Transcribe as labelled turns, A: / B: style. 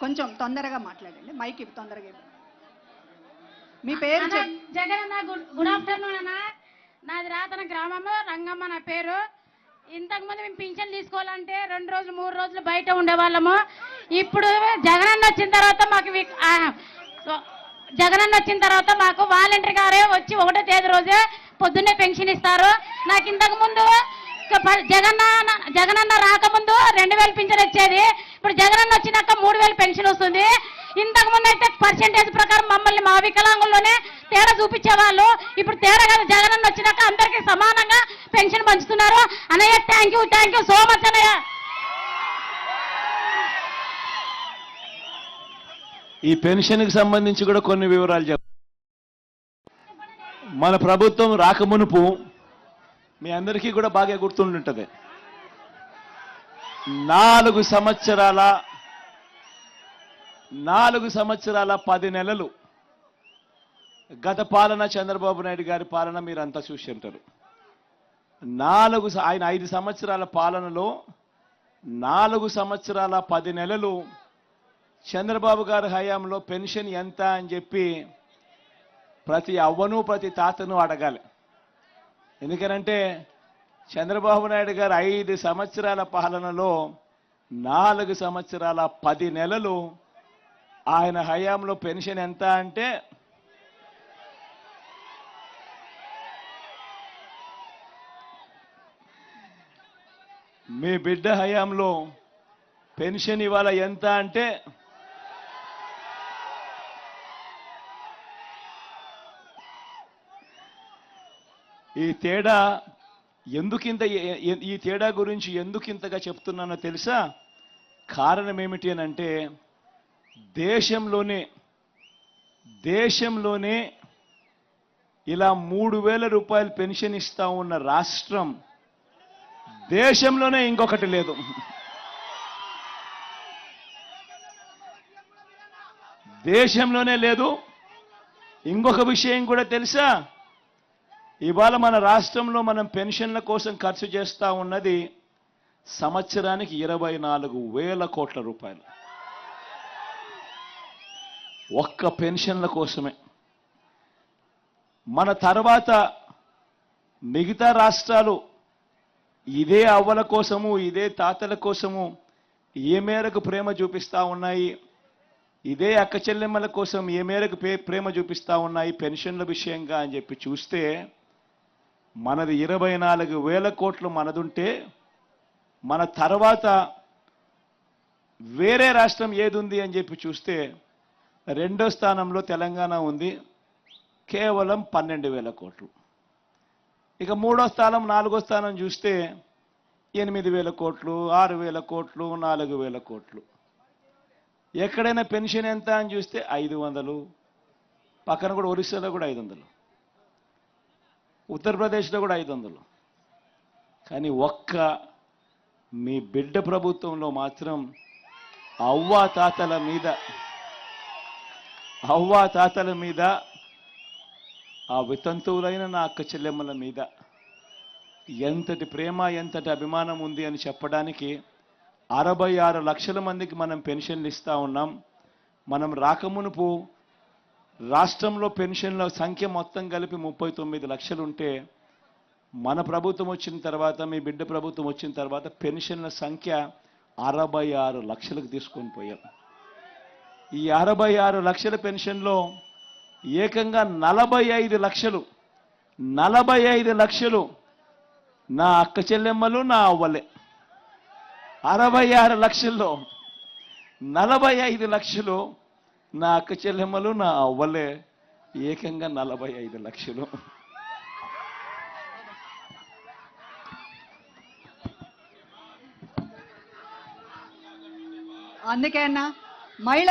A: కొంచెం తొందరగా మాట్లాడండి. మైక్ ఇవ్వు తొందరగా. మీ పేరు
B: జగన్ అన్న గుడ్ ఆఫ్టర్నూన్ అన్న. నాది రాతన గ్రామము రంగమ్మ నా పేరు. ఇంతకు ముందు మేము పింఛన్ తీసుకోవాలంటే రెండు రోజులు మూడు రోజులు బయట ఉండేవాళ్ళము. ఇప్పుడు జగన్ అన్న వచ్చిన తర్వాత మాకు వి- ఆ, జగన్ అన్న వచ్చిన తర్వాత మాకు వాలంటీర్ గారే వచ్చి ఒకటో తేదీ రోజే పొద్దున్నే పెన్షన్ ఇస్తారు. నాకు ఇంతకు ముందు జగన్న జగనన్న రాకముందు రెండు వేలు పింఛన్ వచ్చేది. ఇప్పుడు జగనన్న వచ్చినాక మూడు వేలు పెన్షన్ వస్తుంది. ఇంతకు ముందు అయితే పర్సెంటేజ్ ప్రకారం మమ్మల్ని మా వికలాంగుల్లోనే తేడా చూపించేవాళ్ళు. ఇప్పుడు తేడా కాదు జగనన్న వచ్చినాక అందరికీ సమానంగా పెన్షన్ పంచుతున్నారు. అన్నయ్య thank you thank you so much అనయ్య
C: ఈ పెన్షన్కి సంబంధించి కూడా కొన్ని వివరాలు చెప్ మన ప్రభుత్వం రాకమునుపు మీ అందరికీ కూడా బాగా గుర్తుండుంటది. నాలుగు సంవత్సరాల నాలుగు సంవత్సరాల పది నెలలు గత పాలన చంద్రబాబు నాయుడు గారి పాలన మీరంతా చూసి ఉంటారు. నాలుగు ఆయన ఐదు సంవత్సరాల పాలనలో నాలుగు సంవత్సరాల పది నెలలు చంద్రబాబు గారి హయాంలో పెన్షన్ ఎంత అని చెప్పి ప్రతి అవ్వను ప్రతి తాతను అడగాలి. ఎందుకనంటే చంద్రబాబు నాయుడు గారు ఐదు సంవత్సరాల పాలనలో నాలుగు సంవత్సరాల పది నెలలు ఆయన హయాంలో పెన్షన్ ఎంత అంటే మీ బిడ్డ హయాంలో పెన్షన్ ఇవాళ ఎంత అంటే ఈ తేడా ఎందుకింత ఈ తేడా గురించి ఎందుకింతగా చెప్తున్నానో తెలుసా? కారణం ఏమిటి అని అంటే దేశంలోనే దేశంలోనే ఇలా మూడు వేల రూపాయలు పెన్షన్ ఇస్తా ఉన్న రాష్ట్రం దేశంలోనే ఇంకొకటి లేదు. దేశంలోనే లేదు. ఇంకొక విషయం కూడా తెలుసా? ఇవాళ మన రాష్ట్రంలో మనం పెన్షన్ల కోసం ఖర్చు చేస్తూ ఉన్నది సంవత్సరానికి ఇరవై నాలుగు వేల కోట్ల రూపాయలు. ఒక్క పెన్షన్ల కోసమే. మన తర్వాత మిగతా రాష్ట్రాలు ఇదే అవ్వల కోసము ఇదే తాతల కోసము ఏ మేరకు ప్రేమ చూపిస్తూ ఉన్నాయి ఇదే అక్క చెల్లెమ్మల కోసం ఏ మేరకు పే- ప్రేమ చూపిస్తా ఉన్నాయి పెన్షన్ల విషయంగా అని చెప్పి చూస్తే మనది ఇరవై నాలుగు వేల కోట్లు మనదుంటే మన తర్వాత వేరే రాష్ట్రం ఏదుంది అని చెప్పి చూస్తే రెండో స్థానంలో తెలంగాణ ఉంది కేవలం పన్నెండు వేల కోట్లు. ఇక మూడో స్థానం నాలుగో స్థానం చూస్తే ఎనిమిది వేల కోట్లు ఆరు వేల కోట్లు నాలుగు వేల కోట్లు. ఎక్కడైనా పెన్షన్ ఎంత అని చూస్తే ఐదు వందలు పక్కన కూడా ఒరిస్సాలో కూడా ఐదు వందలు. ఉత్తరప్రదేశ్లో కూడా ఐదు వందలు. కానీ ఒక్క మీ బిడ్డ ప్రభుత్వంలో మాత్రం అవ్వా తాతల మీద అవ్వా తాతల మీద ఆ వితంతువులైన నా అక్క చెల్లెమ్మల మీద ఎంతటి ప్రేమ ఎంతటి అభిమానం ఉంది అని చెప్పడానికి అరవై ఆరు లక్షల మందికి మనం పెన్షన్లు ఇస్తూ ఉన్నాం. మనం రాకమునుపు రాష్ట్రంలో పెన్షన్ల సంఖ్య మొత్తం కలిపి ముప్పై తొమ్మిది లక్షలు ఉంటే మన ప్రభుత్వం వచ్చిన తర్వాత మీ బిడ్డ ప్రభుత్వం వచ్చిన తర్వాత పెన్షన్ల సంఖ్య అరవై ఆరు లక్షలకు తీసుకొని పోయాం. ఈ అరవై ఆరు లక్షల పెన్షన్లో ఏకంగా నలభై ఐదు లక్షలు నలభై ఐదు లక్షలు నా అక్క చెల్లెమ్మలు నా అవ్వలే. అరవై ఆరు లక్షల్లో నలభై ఐదు లక్షలు నా అక్క చెల్లెమ్మలు నా అవ్వలే. ఏకంగా నలభై ఐదు లక్షలు.
A: అందుకే అన్న మహిళ